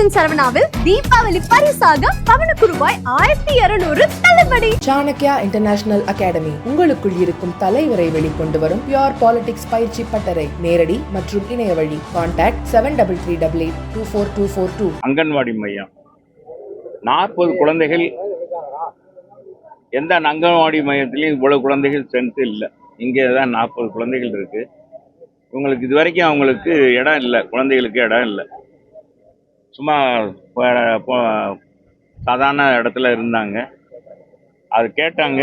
Kitchen சரவணாவில் Deepavali பரிசாக பவனுக்கு ரூபாய் ஆயிரத்தி இருநூறு தள்ளுபடி. சாணக்யா இன்டர்நேஷனல் அகாடமி உங்களுக்குள் இருக்கும் தலைவரை வெளிக்கொண்டு வரும் பியோர் பாலிடிக்ஸ் பயிற்சி பட்டறை. நேரடி மற்றும் இணைய வழி. Contact seven double three double eight two four two four two anganwadi மையம். நாற்பது குழந்தைகள். எந்த அங்கன்வாடி மையத்திலையும் இவ்வளவு குழந்தைகள் ஸ்ட்ரென்த் இல்லை. இங்கே தான் நாற்பது குழந்தைகள் இருக்கு. இவங்களுக்கு இது வரைக்கும் அவங்களுக்கு இடம் இல்லை. குழந்தைகளுக்கு இடம் இல்லை. சும்மா சாதாரண இடத்துல இருந்தாங்க. அது கேட்டாங்க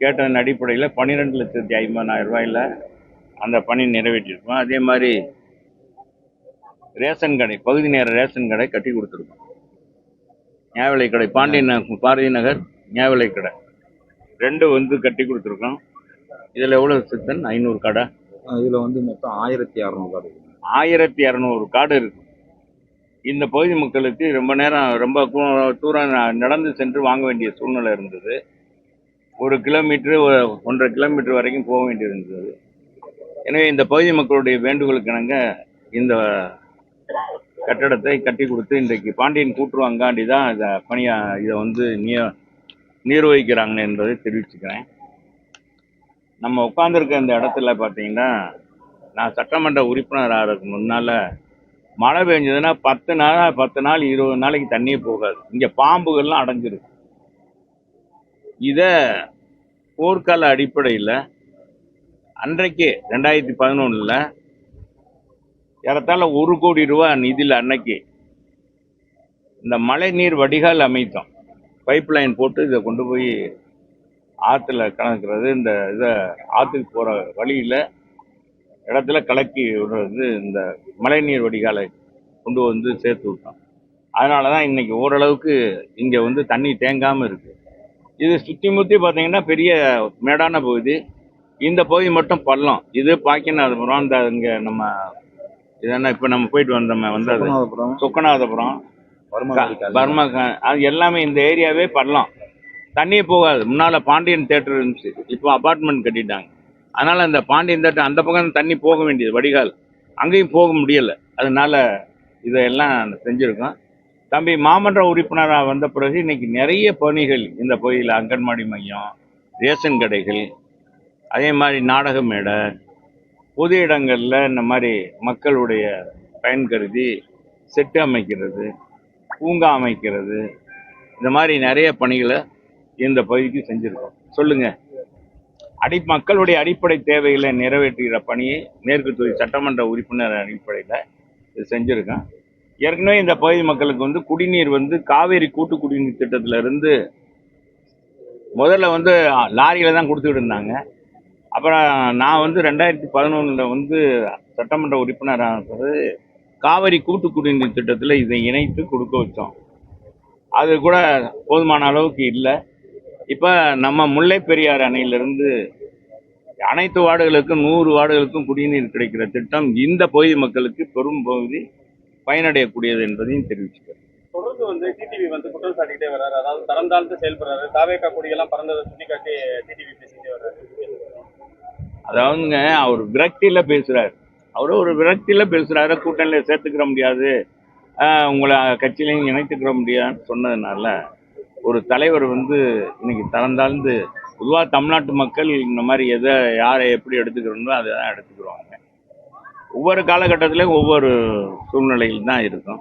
கேட்டதன் அடிப்படையில் பன்னிரெண்டு லட்சத்தி ஐம்பதாயிரம் ரூபாயில் அந்த பணி நிறைவேற்றிருக்கோம். அதே மாதிரி ரேஷன் கடை பகுதி நேர ரேஷன் கடை கட்டி கொடுத்துருக்கோம். நியாயவிலை கடை பாண்டியன் பாரதி நகர் நியாயவிலை கடை. ரெண்டு வந்து கட்டி கொடுத்துருக்கோம். இதில் எவ்வளோ சித்தன்? ஐநூறு கடை. இதில் வந்து மொத்தம் ஆயிரத்தி அறநூறு கார்டு. ஆயிரத்தி இரநூறு காடு இருக்கு. இந்த பகுதி மக்களுக்கு ரொம்ப நேரம் ரொம்ப தூரம் நடந்து சென்று வாங்க வேண்டிய சூழ்நிலை இருந்தது. ஒரு கிலோமீட்டர் ஒன்றரை கிலோமீட்டர் வரைக்கும் போக வேண்டியிருந்தது எனவே இந்த பகுதி மக்களுடைய வேண்டுகோளுக்கு இணங்க இந்த கட்டடத்தை கட்டி கொடுத்து இன்றைக்கு பாண்டியன் கூட்டுறவு அங்காண்டி தான் இதை பணியா இதை வந்து நிய நிர்வகிக்கிறாங்க என்பதை தெரிவிச்சுக்கிறேன். நம்ம உட்காந்துருக்க இந்த இடத்துல பார்த்தீங்கன்னா நான் சட்டமன்ற உறுப்பினர் ஆகிறதுக்கு முன்னால் மழை பெஞ்சதுன்னா பத்து நாள் பத்து நாள் இருபது நாளைக்கு தண்ணியே போகாது. இங்கே பாம்புகள்லாம் அடைஞ்சிருக்கு. இதை போர்க்கால அடிப்படையில் அன்றைக்கே ரெண்டாயிரத்தி பதினொன்றில் ஏறத்தாழ ஒரு கோடி ரூபா நிதியில் அன்னைக்கு இந்த மழை நீர் வடிகால் அமைத்தோம். பைப் லைன் போட்டு இதை கொண்டு போய் ஆற்றுல கலக்கிறது இந்த இதை ஆற்றுக்கு போகிற வழியில் இடத்துல கலக்கி விடுறது இந்த மழைநீர் வடிகாலை கொண்டு வந்து சேர்த்து விட்டோம் அதனால தான் இன்னைக்கு ஓரளவுக்கு இங்கே வந்து தண்ணி தேங்காமல் இருக்கு. இது சுற்றி முற்றி பார்த்தீங்கன்னா பெரிய மேடான பகுதி. இந்த பகுதி மட்டும் பள்ளம். இது பாக்கியநாதபுரம் இந்த இங்கே நம்ம இதென்ன இப்போ நம்ம போயிட்டு வந்தோமே வந்தது சொக்கநாதபுரம். பர்மா அது எல்லாமே இந்த ஏரியாவே பள்ளம். தண்ணியே போகாது. முன்னால பாண்டியன் தேட்டர் இருந்துச்சு. இப்போ அபார்ட்மெண்ட் கட்டிட்டாங்க. அதனால் அந்த பாண்டியன் தட்டு அந்த பக்கம் தண்ணி போக வேண்டியது வடிகால். அங்கேயும் போக முடியலை. அதனால் இதையெல்லாம் செஞ்சுருக்கோம். தம்பி மாமன்ற உறுப்பினராக வந்த பிறகு இன்னைக்கு நிறைய பணிகள் இந்த பகுதியில் அங்கன்வாடி மையம் ரேஷன் கடைகள் அதே மாதிரி நாடக மேடை பொது இடங்களில் இந்த மாதிரி மக்களுடைய பயன் கருதி செட்டு அமைக்கிறது பூங்கா அமைக்கிறது இந்த மாதிரி நிறைய பணிகளை இந்த பகுதிக்கு செஞ்சுருக்கோம். சொல்லுங்கள் அடி மக்களுடைய அடிப்படை தேவைகளை நிறைவேற்றுகிற பணியை மேற்கு தொகுதி சட்டமன்ற உறுப்பினர் அடிப்படையில் இது செஞ்சுருக்கேன் ஏற்கனவே இந்த பகுதி மக்களுக்கு வந்து குடிநீர் வந்து காவேரி கூட்டு குடிநீர் திட்டத்திலிருந்து முதல்ல வந்து லாரியில் தான் கொடுத்துக்கிட்டு இருந்தாங்க. அப்புறம் நான் வந்து ரெண்டாயிரத்தி பதினொன்றில் வந்து சட்டமன்ற உறுப்பினராக காவேரி காவிரி கூட்டு குடிநீர் திட்டத்தில் இதை இணைத்து கொடுக்க வச்சோம். அது கூட போதுமான அளவுக்கு இல்லை. இப்போ நம்ம முல்லை பெரியாறு அணையிலிருந்து அனைத்து வார்டுகளுக்கும் நூறு வார்டுகளுக்கும் குடிநீர் கிடைக்கிற திட்டம் இந்த பகுதி மக்களுக்கு பெரும் பகுதி பயனடையக்கூடியது என்பதையும் தெரிவிச்சுக்கிறேன். தொடர்ந்து வந்து டிடிவி வந்து குற்றம் சாட்டிட்டே வர்றாரு. அதாவது தரம் தாழ்ந்து செயல்படுறாரு. தாவேக்கா கொடியெல்லாம் பறந்ததை சுட்டிக்காட்டி டிடிவி பேசிட்டே வர்றாரு. அதாவதுங்க அவர் விரக்தியில பேசுறாரு. அவரு ஒரு விரக்தியில பேசுறாரு. கூட்டணியில சேர்த்துக்கிற முடியாது. உங்களை கட்சியிலையும் இணைத்துக்கிற முடியாதுன்னு சொன்னதுனால ஒரு தலைவர் வந்து இன்னைக்கு தரந்தாழ்ந்து பொதுவாக தமிழ்நாட்டு மக்கள் இந்த மாதிரி எதை யாரை எப்படி எடுத்துக்கிறோமோ அதை தான் எடுத்துக்கிறோங்க ஒவ்வொரு காலகட்டத்திலையும் ஒவ்வொரு சூழ்நிலையில் தான் இருக்கும்.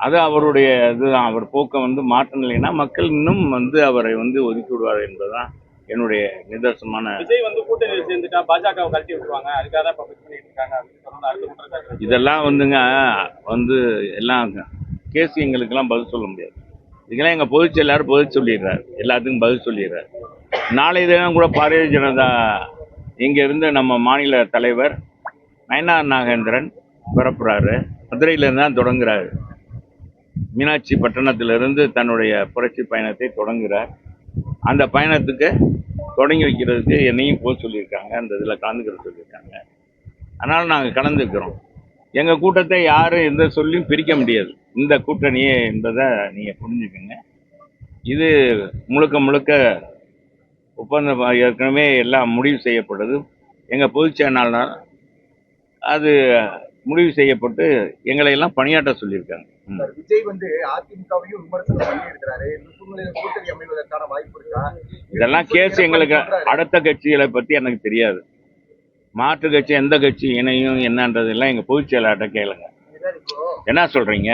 அது அவருடைய இதுதான். அவர் போக்கை வந்து மாற்றலைன்னா மக்கள் இன்னும் வந்து அவரை வந்து ஒதுக்கி விடுவார் என்பதுதான் என்னுடைய நிதர்சனமான விஜய் வந்து கூட்டணியில் சேர்ந்துட்டா பாஜகவை கழட்டி விட்டுருவாங்க. அதுக்காக தான் இப்போ ஃபிக்ஸ் பண்ணிட்டு இருக்காங்க. அப்படின்னு இதெல்லாம் வந்துங்க வந்து எல்லாம் கேஸ் எங்களுக்கெல்லாம் பதில் சொல்ல முடியாது. இதுக்கெல்லாம் எங்கள் பொதுச் செயலாளர் பதில் சொல்லிடுறார். எல்லாத்துக்கும் பதில் சொல்லிடுறார். நாளை தினம் கூட பாரதிய ஜனதா இங்கேருந்து நம்ம மாநில தலைவர் நயனார் நாகேந்திரன் பிறப்புறாரு. மதுரையிலேருந்து தான் தொடங்குறாரு. மீனாட்சி பட்டணத்திலிருந்து தன்னுடைய புரட்சி பயணத்தை தொடங்குகிறார் அந்த பயணத்துக்கு தொடங்கி வைக்கிறதுக்கு என்னையும் போக சொல்லியிருக்காங்க. அந்த இதில் கலந்துக்கிற சொல்லியிருக்காங்க. அதனால் நாங்கள் கலந்துக்கிறோம். எங்கள் கூட்டத்தை யாரும் எந்த சொல்லியும் பிரிக்க முடியாது. இந்த கூட்டணியே என்பதை நீங்கள் புரிஞ்சுக்கோங்க. இது முழுக்க முழுக்க ஒப்பந்தம் ஏற்கனவே எல்லாம் முடிவு செய்யப்பட்டது. எங்கள் பொதுச் செயலாளர் அது முடிவு செய்யப்பட்டு எங்களை எல்லாம் பணியாற்ற சொல்லியிருக்காங்க. விஜய் வந்து அதிமுகவையும் விமர்சனம் பண்ணி இருக்கிறாரு கூட்டணி அமைவதற்கான வாய்ப்பு இருக்கா? இதெல்லாம் கேஸ் எங்களுக்கு அடுத்த கட்சிகளை பத்தி எனக்கு தெரியாது. மாற்று கட்சி எந்த கட்சி இணையும் என்னன்றதெல்லாம் எங்க பொதுச் செயலாளர்கிட்ட கேளுங்க. என்ன சொல்றீங்க?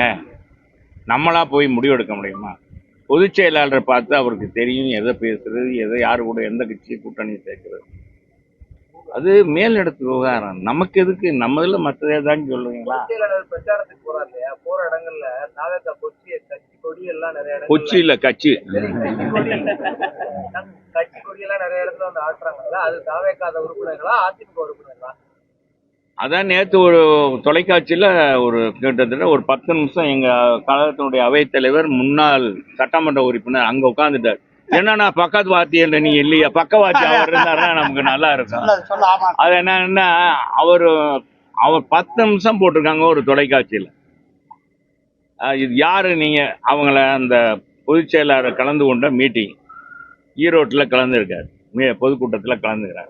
நம்மளா போய் முடிவெடுக்க முடியுமா? பொதுச் செயலாளரை பார்த்து அவருக்கு தெரியும் எதை பேசுறது எதை யாரு கூட எந்த கட்சி கூட்டணி சேர்க்கிறது. அது மேலிடத்து விவகாரம். நமக்கு எதுக்கு? நம்ம இதுல மற்ற ஏதாச்சும் சொல்லுவீங்களா பிரச்சாரத்துக்கு போறாரு இல்லையா போற இடங்கள்ல தாவேக்கா கொச்சி கட்சி கொடி எல்லாம் நிறைய இடங்கள்ல கொச்சி இல்ல கட்சி கட்சி கொடி கட்சி கொடி எல்லாம் நிறைய இடத்துல வந்து ஆட்டுறாங்கல்ல அது தாவேக்காத உறுப்பினர்களா அதிமுக உறுப்பினர்களா? அதான் நேற்று ஒரு தொலைக்காட்சியில் ஒரு கிட்டத்தட்ட ஒரு பத்து நிமிஷம் எங்கள் கழகத்தினுடைய அவைத்தலைவர் முன்னாள் சட்டமன்ற உறுப்பினர் அங்கே உட்காந்துட்டார் என்னன்னா பக்கத்து வாத்தியன்ற நீ இல்லையா? பக்கவாத்தி அவர் இருந்தாருன்னா நமக்கு நல்லா இருக்கும். அது என்னன்னா அவர் அவர் பத்து நிமிஷம் போட்டிருக்காங்க ஒரு தொலைக்காட்சியில். இது யாரு நீங்க? அவங்கள அந்த பொதுச் செயலாளர் கலந்து கொண்ட மீட்டிங். ஈரோட்டில் கலந்துருக்காரு. பொதுக்கூட்டத்தில் கலந்துக்கிறாங்க.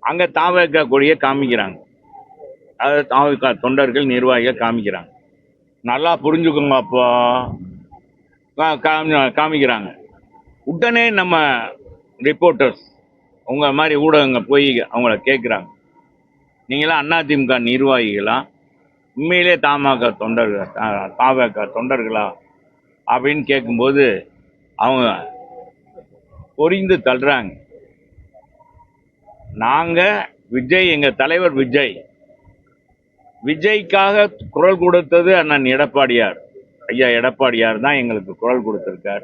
அங்கே தாவக கொடியை காமிக்கிறாங்க. அது தாவக தொண்டர்கள் நிர்வாகிகள் காமிக்கிறாங்க. நல்லா புரிஞ்சுக்கோங்க அப்போ. கா- காமி- காமிக்கிறாங்க. உடனே நம்ம ரிப்போர்ட்டர்ஸ் உங்கள் மாதிரி ஊடகங்க போய் அவங்கள கேட்குறாங்க நீங்களாம் அதிமுக நிர்வாகிகளா? உண்மையிலே தமாக தொண்டர்கள் தாவக தொண்டர்களா? அப்படின்னு கேட்கும்போது அவங்க பொரிந்து தள்ளுறாங்க. நாங்கள் விஜய் எங்கள் தலைவர் விஜய். விஜய்க்காக குரல் கொடுத்தது அண்ணன் எடப்பாடியார். ஐயா எடப்பாடியார் தான் எங்களுக்கு குரல் கொடுத்துருக்கார்.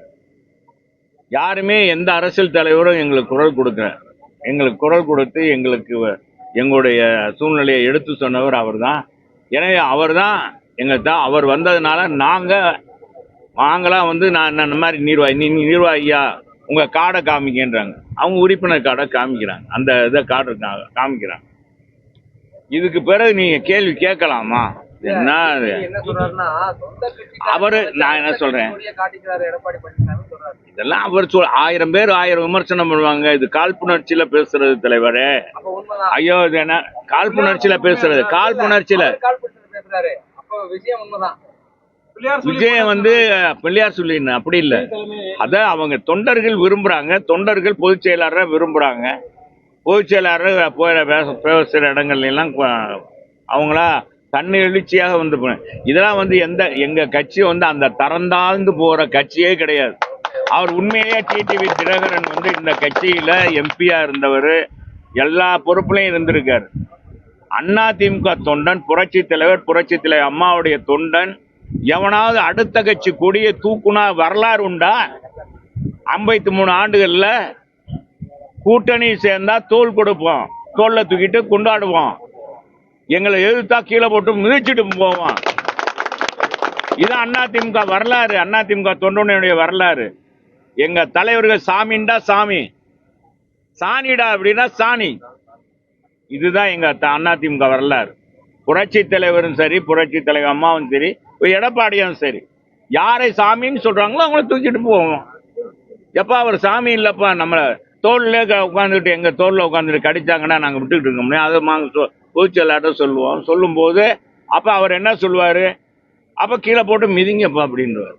யாருமே எந்த அரசியல் தலைவரும் எங்களுக்கு குரல் கொடுக்குற எங்களுக்கு குரல் கொடுத்து எங்களுக்கு வ- எங்களுடைய சூழ்நிலையை எடுத்து சொன்னவர் அவர்தான். எனவே அவர்தான் எங்கள் தான் அவர் வந்ததுனால நாங்கள் நாங்களாம் வந்து நான் இந்த மாதிரி நீர்வாய் நீ நீ நிர்வாகியா உங்க கார்டை காமிக்கின்றாங்க. அவங்க உறுப்பினர் கார்டை காமிக்கிறாங்க. அந்த இதை கார்டு காமிக்கிறாங்க. இதுக்கு பிறகு நீங்க கேள்வி கேட்கலாமா? என்ன அவரு நான் என்ன சொல்றேன்? இதெல்லாம் அவர் சொல் ஆயிரம் பேர் ஆயிரம் விமர்சனம் பண்ணுவாங்க. இது காழ்ப்புணர்ச்சியில பேசுறது தலைவரே. ஐயோ இது என்ன? காழ்ப்புணர்ச்சியில பேசுறது. காழ்ப்புணர்ச்சியில. விஷயம் உண்மைதான். விஜயம் வந்து பிள்ளையார் சொல்லி அப்படி இல்ல. அத அவங்க தொண்டர்கள் விரும்புறாங்க. தொண்டர்கள் பொதுச் செயலாளரை விரும்புறாங்க. பொதுச் செயலாளர் போய் பேச- பேசுற இடங்கள்ல எல்லாம் கொ- அவங்களா தன்னை எழுச்சியாக வந்து இதெல்லாம் வந்து எந்த எங்க கட்சி வந்து அந்த தரந்தாழ்ந்து போற கட்சியே கிடையாது. அவர் உண்மையிலேயே டிடிவி தினகரன் வந்து இந்த கட்சியில எம்பியா இருந்தவர். எல்லா பொறுப்புலையும் இருந்திருக்காரு. அண்ணா திமுக தொண்டன் புரட்சி தலைவர் புரட்சி தலைவர் அம்மாவுடைய தொண்டன் எவனாவது அடுத்த கட்சி கொடியை தூக்குனா வரலாறு உண்டா? ஐம்பத்தி மூணு ஆண்டுகளில் கூட்டணி சேர்ந்தா தோல் கொடுப்போம். தோல்ல தூக்கிட்டு கொண்டாடுவோம். எங்களை எதிர்த்தா கீழே போட்டு மிதிச்சுட்டு போவோம். இது அண்ணா திமுக வரலாறு. அண்ணா திமுக தொண்டனுடைய வரலாறு. எங்க தலைவர்கள் சாமின்டா சாமி. சாணிடா அப்படின்னா சாணி. இதுதான் எங்க அதிமுக வரலாறு. புரட்சி தலைவரும் சரி புரட்சி தலைவர் அம்மாவும் சரி எடப்பாடியும் சரி. யாரை சாமின்னு சொல்றாங்களோ அவங்கள தூக்கிட்டு போவோம். எப்பா அவர் சாமி இல்லப்பா நம்மளை தோல்ல உட்காந்துட்டு எங்க தோல்ல உட்காந்துட்டு கடிச்சாங்கன்னா நாங்க விட்டுக்கிட்டு இருக்க முடியும் அதை நாங்கள் சொ- சொல்லுவோம். சொல்லும்போது அப்ப அவர் என்ன சொல்லுவாரு? அப்ப கீழே போட்டு மிதிங்கப்பா அப்படின்றார்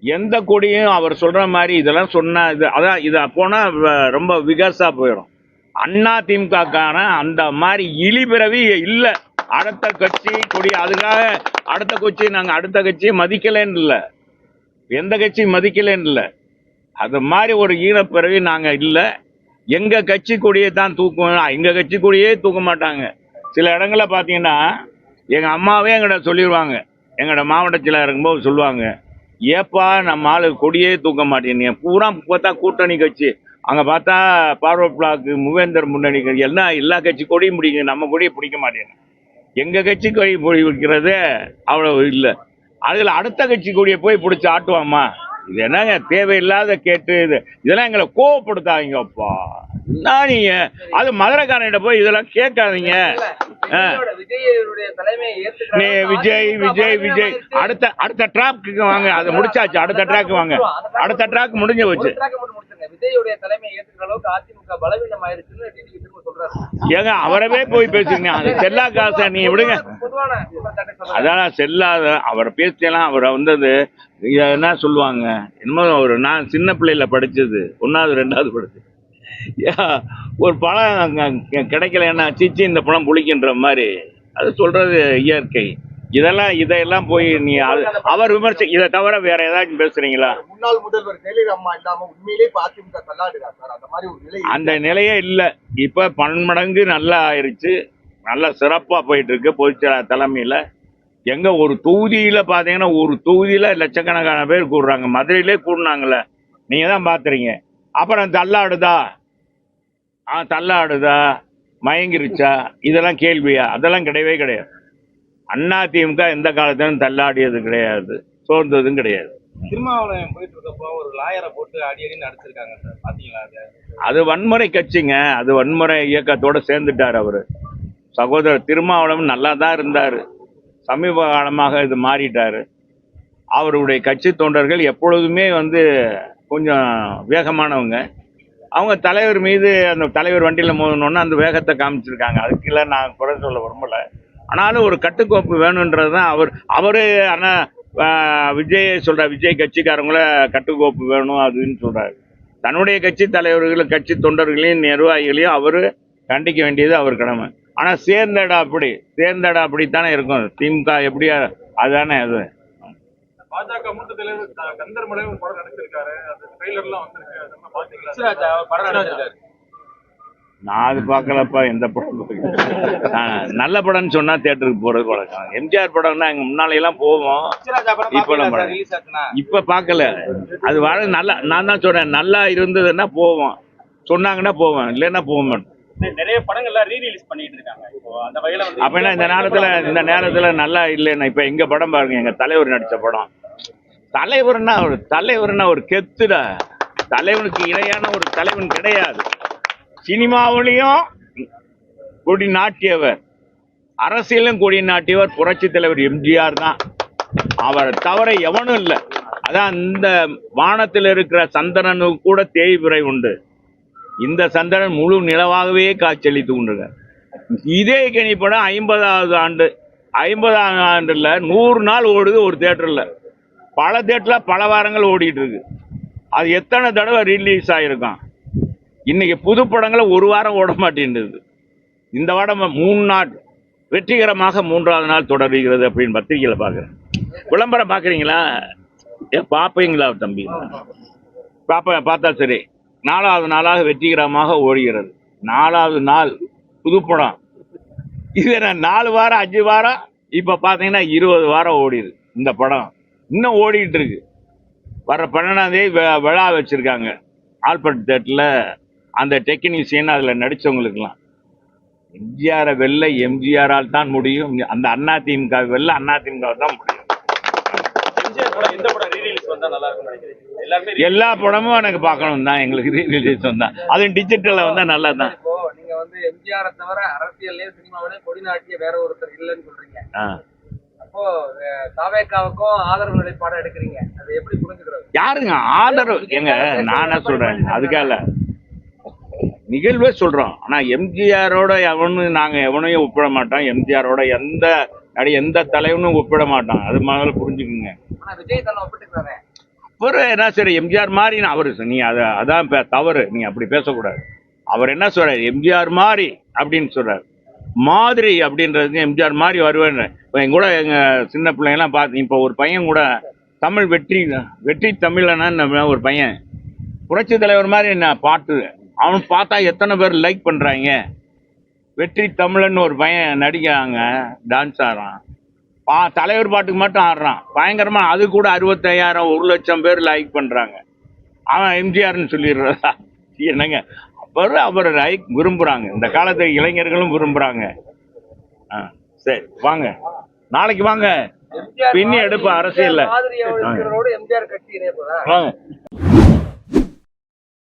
எந்த கொடியும் அவர் சொல்ற மாதிரி இதெல்லாம் சொன்னா இது அதான் இது போனா வ- ரொம்ப விகாசா போயிடும். அண்ணா திமுகக்கான அந்த மாதிரி இழிபிறவி இல்லை. அடுத்த கட்சி கொடி அதுக்காக அடுத்த கட்சி நாங்க அடுத்த கட்சியை மதிக்கலைன்னு இல்லை. எந்த கட்சியும் மதிக்கலைன்னு இல்லை. அது மாதிரி ஒரு ஈனப்பிறவி நாங்க இல்லை. எங்க கட்சி கொடியை தான் தூக்குவோம். எங்க கட்சி கொடியே தூக்க மாட்டாங்க. சில இடங்களில் பார்த்தீங்கன்னா எங்கள் அம்மாவே எங்கள்ட சொல்லிடுவாங்க எங்களோட மாவட்ட செயலாளர் இருக்கும்போது சொல்லுவாங்க ஏப்பா நம்ம ஆளு கொடியே தூக்க மாட்டேன் பூரா பார்த்தா கூட்டணி கட்சி. அங்கே பார்த்தா பார்வர்ட் பிளாக்கு மூவேந்தர் முன்னணி கட்சி எல்லாம் எல்லா கட்சி கொடியும் பிடிக்கும். நம்ம கொடியை பிடிக்க மாட்டேங்க எங்க கட்சி கொடி போய் வைக்கிறதே அவ்வளவு இல்லை. அதில் அடுத்த கட்சி கொடியை போய் பிடிச்சி ஆட்டுவாம்மா. இது என்னங்க தேவையில்லாத கேட்டு இது இதெல்லாம் எங்களை கோவப்படுத்தாதீங்கப்பா. என்ன நீங்க? அது மதுரைக்காரன்கிட்ட போய் இதெல்லாம் கேட்காதீங்க. நீ விஜய் விஜய் விஜய். அடுத்த அடுத்த ட்ராக்கு வாங்க. அது முடிச்சாச்சு. அடுத்த ட்ராக் வாங்க. அடுத்த ட்ராக் முடிஞ்சு போச்சு. ஏங்க அவரவே போய் பேசுங்க அது செல்லா காசை நீ விடுங்க. அதான் செல்லாத அவர் பேச்செல்லாம் அவரை வந்தது என்ன சொல்லுவாங்க. என்னமோ ஒரு நான் சின்ன பிள்ளையில படிச்சது. ஒன்னாவது ரெண்டாவது படிச்சது. யா, ஒரு பழம் கிடைக்கலன்னா சிச்சி இந்த பழம் புளிக்கின்ற மாதிரி. அது சொல்றது இயற்கை. இதெல்லாம் இதையெல்லாம் போய் நீ அவர் விமர்சி இதை தவிர வேற ஏதாச்சும் பேசுறீங்களா? முன்னாள் முதல்வர் ஜெயலலிதா அம்மா இல்லாம உண்மையிலே அதிமுக தள்ளாடுதா சார். அந்த மாதிரி ஒரு நிலை அந்த நிலையே இல்லை. இப்ப பன்மடங்கு நல்லா ஆயிருச்சு. நல்லா சிறப்பா போயிட்டு இருக்கு பொதுச்செயலாளர் தலைமையில. எங்க ஒரு தொகுதியில பாத்தீங்கன்னா ஒரு தொகுதியில லட்சக்கணக்கான பேர் கூடுறாங்க. மதுரையிலே கூடுனாங்கல்ல. நீங்க தான் பாத்துறீங்க அப்புறம் தள்ளாடுதா? ஆ தள்ளாடுதா? மயங்கிருச்சா? இதெல்லாம் கேள்வியா? அதெல்லாம் கிடையவே கிடையாது. அண்ணா திமுக எந்த காலத்திலும் தள்ளாடியது கிடையாது. சோர்ந்ததும் கிடையாது. திருமாவளவன் போயிட்டு இருக்கப்போ ஒரு லாயரை போட்டு அடி அடி நடிச்சிருக்காங்க சார். பாத்தீங்களா அது? அது வன்முறை கட்சிங்க. அது வன்முறை இயக்கத்தோட சேர்ந்துட்டார் அவரு. சகோதரர் திருமாவளவன் நல்லா தான் இருந்தார். சமீப காலமாக இது மாறிட்டார். அவருடைய கட்சி தொண்டர்கள் எப்பொழுதுமே வந்து கொஞ்சம் வேகமானவங்க. அவங்க தலைவர் மீது அந்த தலைவர் வண்டியில் மோதணுன்னா அந்த வேகத்தை காமிச்சிருக்காங்க. அதுக்கெல்லாம் நான் குறை சொல்ல விரும்பல. ஆனாலும் ஒரு கட்டுக்கோப்பு வேணுன்றது தான் அவர் அவர் ஆனால் விஜய் சொல்கிறார் விஜய் கட்சிக்காரங்கள கட்டுக்கோப்பு வேணும் அதுன்னு சொல்கிறாரு தன்னுடைய கட்சி தலைவர்களும் கட்சி தொண்டர்களையும் நிர்வாகிகளையும் அவர் கண்டிக்க வேண்டியது அவர் கடமை. ஆனா சேர்ந்தடா அப்படி சேர்ந்தடா அப்படித்தானே இருக்கும். திமுக எப்படியா அதானே அது. பாஜக மூத்த தலைவர் க- கந்தர் மலை ஒரு படம் நடிச்சிருக்காரு. அது ட்ரெய்லர்லாம் வந்திருக்கு. அதெல்லாம் பாத்தீங்களா? சிராஜா அவர் படம் நடிச்சிருக்காரு. நான் அது பார்க்கலப்பா எந்த படம் நல்ல படம்னு சொன்னா தியேட்டருக்கு போறது வழக்கம். எம்ஜிஆர் படம்னா எங்க முன்னால எல்லாம் போவோம் இப்ப நம்ம- பார்க்கல. அது வாழ நல்லா நான் தான் சொல்றேன் நல்லா இருந்ததுன்னா போவோம். சொன்னாங்கன்னா போவேன் இல்லைன்னா போக மாட்டேன் நிறைய படங்கள்லாம் ரீ ரிலீஸ் பண்ணிட்டு இருக்காங்க. அந்த வகையில வந்து அப்ப என்ன இந்த நேரத்துல இந்த நேரத்துல நல்லா இல்லைன்னா இப்ப எங்க படம் பாருங்க எங்க தலைவர் நடிச்ச படம். தலைவர்னா ஒரு தலைவர்னா ஒரு கெத்துடா. தலைவனுக்கு இணையான ஒரு தலைவன் கிடையாது. சினிமாவிலையும் கொடி நாட்டியவர் அரசியலும் கொடி நாட்டியவர் புரட்சி தலைவர் எம்ஜிஆர் தான். அவர் தவிர எவனும் இல்லை. அதான் இந்த வானத்தில் இருக்கிற சந்திரனுக்கு கூட தேய்பிறை உண்டு. இந்த சந்திரன் முழு நிலவாகவே காட்சியளித்து கொண்டிருக்கார் இதே கனி படம் ஐம்பதாவது ஆண்டு ஐம்பதாவது ஆண்டுல நூறு நாள் ஓடுது ஒரு தேட்டர்ல. பல தேட்டர்ல பல வாரங்கள் ஓடிட்டு இருக்கு. அது எத்தனை தடவை ரிலீஸ் ஆயிருக்கான்? இன்னைக்கு புது படங்களை ஒரு வாரம் ஓட மாட்டேன்டுது இந்த வாரம் மூணு நாள். வெற்றிகரமாக மூன்றாவது நாள் தொடர்கிறது அப்படின்னு பத்திரிகையில பாக்குறேன். விளம்பரம் பாக்குறீங்களா? ஏ பாப்பீங்களா தம்பி? பாப்ப பார்த்தா சரி. நாலாவது நாளாக வெற்றிகரமாக ஓடுகிறது. நாலாவது நாள் புதுப்படம். இது நாலு வாரம் அஞ்சு வாரம்? இப்போ பார்த்தீங்கன்னா இருபது வாரம் ஓடிடுது இந்த படம். இன்னும் ஓடிக்கிட்டு இருக்கு. வர பன்னெண்டாம் தேதி விழா வச்சிருக்காங்க. ஆல்பர்ட் தேட்டரில் அந்த டெக்னீஷியன் அதில் நடிச்சவங்களுக்குலாம் எம்ஜிஆரை வெல்ல எம்ஜிஆரால் தான் முடியும். அந்த அண்ணா திமுக வெல்ல அண்ணா தான் முடியும். எல்லா படமும் எனக்கு பார்க்கணும் தான் எங்களுக்கு ரிலீஸ் வந்தா. அதுவும் டிஜிட்டல்ல வந்தா நல்லா தான் நீங்க வந்து எம்ஜிஆரை தவிர அரசியல்லயும் சினிமாவிலயும் கொடி நாட்டிய வேற ஒருத்தர் இல்லைன்னு சொல்றீங்க. அப்போ தாவேக்காவுக்கும் ஆதரவு நிலைப்பாடு எடுக்கிறீங்க. அது எப்படி புரிஞ்சுக்கிறது? யாருங்க? ஆதரவு. எங்க நான் என்ன சொல்றேன். அதுக்காக நிகழ்வே சொல்றோம். ஆனா எம்ஜிஆரோட எவனும் நாங்க எவனையும் ஒப்பிட மாட்டோம். எம்ஜிஆரோட எந்த நடி எந்த தலைவனும் ஒப்பிட மாட்டோம். அது முதல்ல புரிஞ்சுக்குங்க. அவர் விஜய் என்ன சரி எம்ஜிஆர் மாதிரி நான் அவர் நீ அதை அதான் இப்ப தவறு நீ அப்படி பேசக்கூடாது. அவர் என்ன சொல்றாரு எம்ஜிஆர் மாதிரி அப்படின்னு சொல்றாரு. மாதிரி அப்படின்றது எம்ஜிஆர் மாதிரி வருவேன் எங்க என் கூட எங்க சின்ன பிள்ளைங்கலாம் பார்த்து இப்போ ஒரு பையன் கூட தமிழ் வெற்றி வெற்றி தமிழனா ஒரு பையன்? புரட்சி தலைவர் மாதிரி என்ன பாட்டு? அவன் பார்த்தா எத்தனை பேர் லைக் பண்றாங்க? வெற்றி தமிழன் ஒரு பையன் நடிக்கிறாங்க டான்ஸ் ஆடுறான். தலைவர் பாட்டுக்கு மட்டும் ஆடுறான். பயங்கரமா அது கூட அறுபத்தையாயிரம் ஒரு லட்சம் பேர் லைக் பண்றாங்க. அவன் எம்ஜிஆர்னு சொல்லிடுறதா? என்னங்க? அவர் அவர் லைக் விரும்புறாங்க. இந்த காலத்து இளைஞர்களும் விரும்புறாங்க. ஆ சரி வாங்க. நாளைக்கு வாங்க. பின்னி எடுப்பு அரசியல்ல.